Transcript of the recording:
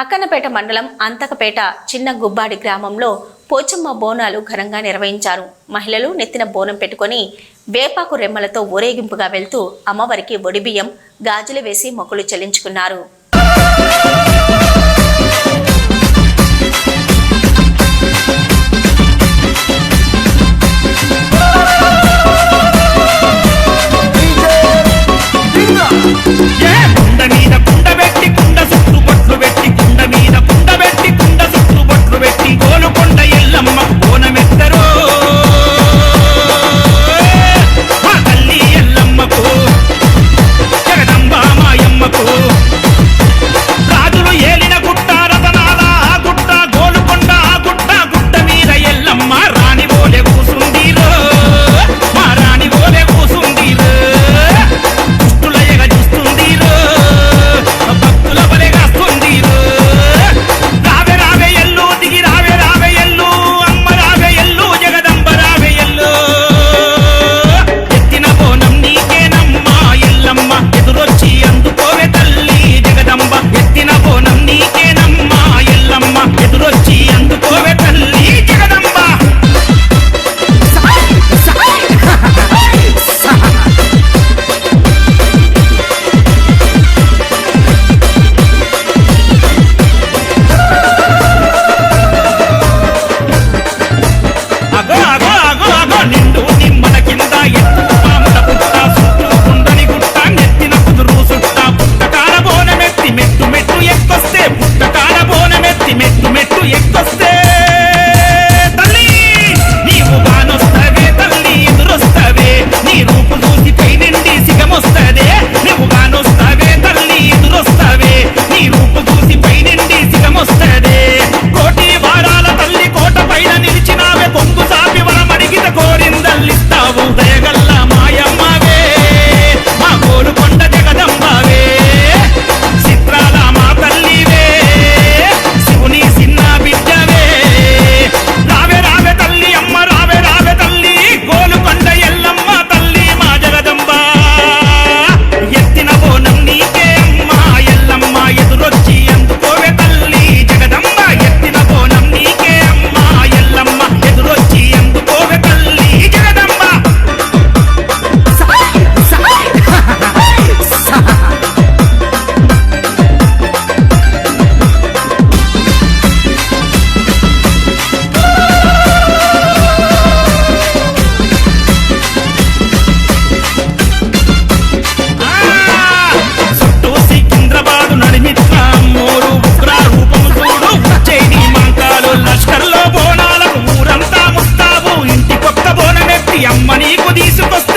అక్కనపేట మండలం అంతకపేట చిన్న గుబ్బాడి గ్రామంలో పోచమ్మ బోనాలు ఘనంగా నిర్వహించారు. మహిళలు నెత్తిన బోనం పెట్టుకొని వేపాకు రెమ్మలతో ఊరేగింపుగా వెళ్తూ అమ్మవారికి ఒడిబియ్యం గాజులు వేసి మొక్కులు చెల్లించుకున్నారు. நீக்கே rico disso, gostoso.